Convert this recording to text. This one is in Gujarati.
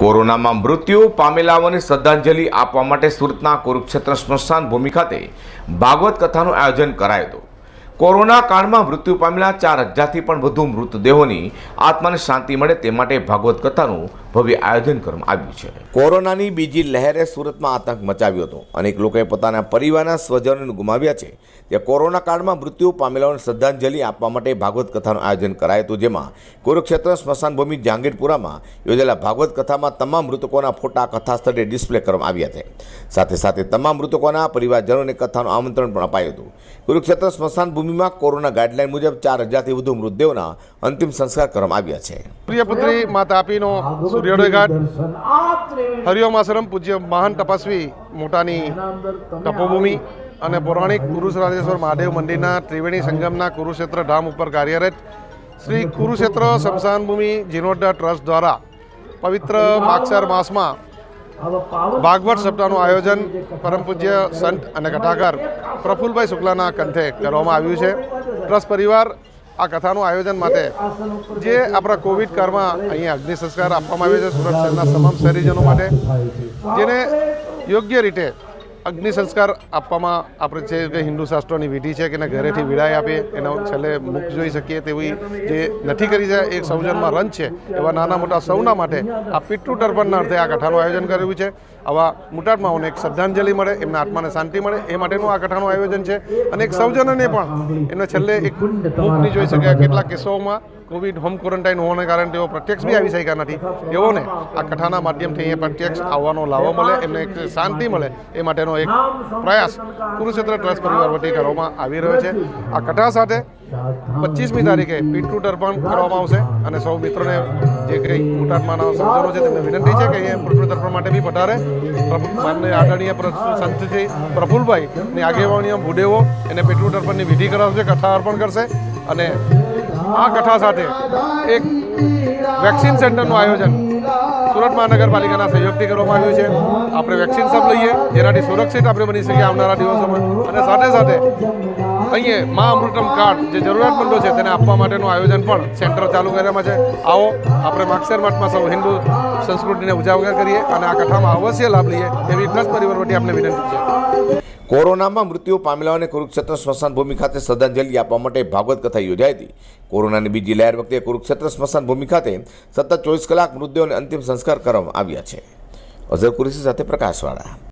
કોરોનામાં મૃત્યુ, પામેલાઓને શ્રદ્ધાંજલિ આપવા માટે સુરતના કુરુક્ષેત્ર સ્મશાન ભૂમિ ખાતે ભાગવત કથાનું આયોજન કરાયું હતું. કોરોના કાળમાં મૃત્યુ પામેલા ચાર હજારથી પણ વધુ મૃતદેહોની આત્માને શાંતિ મળે તે માટે ભાગવત કથાનું ભવ્ય આયોજન કરવામાં આવ્યું છે. કોરોનાની બીજી લહેરે સુરતમાં આતંક મચાવ્યો હતો. અનેક લોકોએ પોતાના પરિવારના સ્વજનોને ગુમાવ્યા છે. ત્યાં કોરોના કાળમાં મૃત્યુ પામેલાઓને શ્રદ્ધાંજલિ આપવા માટે ભાગવત કથાનું આયોજન કરાયું હતું જેમાં કુરુક્ષેત્ર સ્મશાન ભૂમિ જહાંગીરપુરામાં યોજેલા ભાગવત કથામાં તમામ મૃતકોના ફોટા કથા સ્થળે ડિસ્પ્લે કરવામાં આવ્યા છે. સાથે સાથે તમામ મૃતકોના પરિવારજનોને કથાનું આમંત્રણ પણ અપાયું હતું. કુરુક્ષેત્ર સ્મશાન ભૂમિમાં કોરોના ગાઈડલાઈન મુજબ ચાર હજારથી વધુ મૃતદેહોના અંતિમ સંસ્કાર કરવામાં આવ્યા છે. સૂર્યપુત્રી માતા આપીનો સૂર્યોદય ઘાટ. હરિઓમ આશ્રમ પૂજ્ય મહાન તપસ્વી મોટાની તપોભૂમિ અને પૌરાણિક કુરુષ રાજેશ્વર મહાદેવ મંદિરના ત્રિવેણી સંગમના કુરુક્ષેત્ર ધામ ઉપર કાર્યરત શ્રી કુરુક્ષેત્ર શમશાન ભૂમિ જીર્ણોદ્ધાર ટ્રસ્ટ દ્વારા પવિત્ર માગસર માસમાં ભાગવત સપ્તાહનું આયોજન પરમ પૂજ્ય સંત અને કથાકાર પ્રફુલભાઈ શુક્લાના કંઠે કરવામાં આવ્યું છે. ટ્રસ્ટ પરિવાર આ કથાનું આયોજન માટે જે આપણા કોવિડ કાળમાં અહીંયા અગ્નિ સંસ્કાર આપવામાં આવ્યો છે, સુરત શહેરના તમામ શહેરીજનો માટે, જેને યોગ્ય રીતે અગ્નિ સંસ્કાર આપવામાં આપણે છે કે હિન્દુ શાસ્ત્રોની વિધિ છે કે એને ઘરેથી વિદાય આપીએ, એનો છેલ્લે મુખ જોઈ શકીએ તેવી જે નથી કરી છે, એ સૌજનમાં રન છે. એવા નાના મોટા સૌના માટે આ પિતૃ તર્પણના અર્થે આ કથાનું આયોજન કર્યું છે. આવા મુટાત્માઓને એક શ્રદ્ધાંજલિ મળે, એમના આત્માને શાંતિ મળે, એ માટેનું આ કથાનું આયોજન છે. અને એક સૌજનને પણ એમને છેલ્લે એક મુખ જોઈ શકે કેટલાક કેસોમાં કોવિડ હોમ ક્વોરન્ટાઇન હોવાને કારણે તેઓ પ્રત્યક્ષ બી આવી શક્યા નથી. તેઓને આ કથાના માધ્યમથી અહીંયા પ્રત્યક્ષ આવવાનો લાવો મળે, એમને એક શાંતિ મળે, એ માટેનો એક પ્રયાસ કુરુક્ષેત્ર ટ્રસ્ટ પરિવાર વતી કરવામાં આવી રહ્યો છે. આ કથા સાથે પચીસમી તારીખે પિતૃ તર્પણ કરવામાં આવશે અને સૌ મિત્રોને જે કંઈ હુતાત્માના સજ્જનો છે તેમને વિનંતી છે કે અહીંયા પિતૃ તર્પણ માટે બી પધારે. માનનીય આદરણીય સંતજી પ્રફુલભાઈની આગેવાનીઓ ભૂડેવો એને પિતૃ તર્પણની વિધિ કરાવશે, કથા અર્પણ કરશે અને આ કથા સાથે એક વેક્સિન સેન્ટરનું આયોજન સુરત મહાનગરપાલિકાના સહયોગથી કરવામાં આવ્યું છે. આપણે વેક્સિન સબ લઈએ, જેનાથી સુરક્ષિત આપણે બની શકીએ આવનારા દિવસોમાં. અને સાથે સાથે અહીંયા મા અમૃતમ કાર્ડ જે જરૂરિયાતમંદો છે, તેને આપવા માટેનું આયોજન પણ સેન્ટર ચાલુ કરવામાં છે. આવો, આપણે માક્ષર મઠમાં સૌ હિન્દુ સંસ્કૃતિને ઉજાગર કરીએ અને આ કથામાં અવશ્ય લાભ લઈએ, એવી ટ્રસ્ટ પરિવાર વટી આપણે વિનંતી છે. કોરોનામાં મૃત્યુ પામેલાઓને કુરુક્ષેત્ર સ્મશાન ભૂમિ ખાતે શ્રદ્ધાંજલિ આપવા માટે ભાગવત કથા યોજાઈ હતી. કોરોનાની બીજી લહેર વખતે કુરુક્ષેત્ર સ્મશાન ભૂમિ ખાતે સતત ચોવીસ કલાક મૃતદેહોને અંતિમ સંસ્કાર કરવામાં આવ્યા છે. અઝર કુરેશી સાથે પ્રકાશવાળા.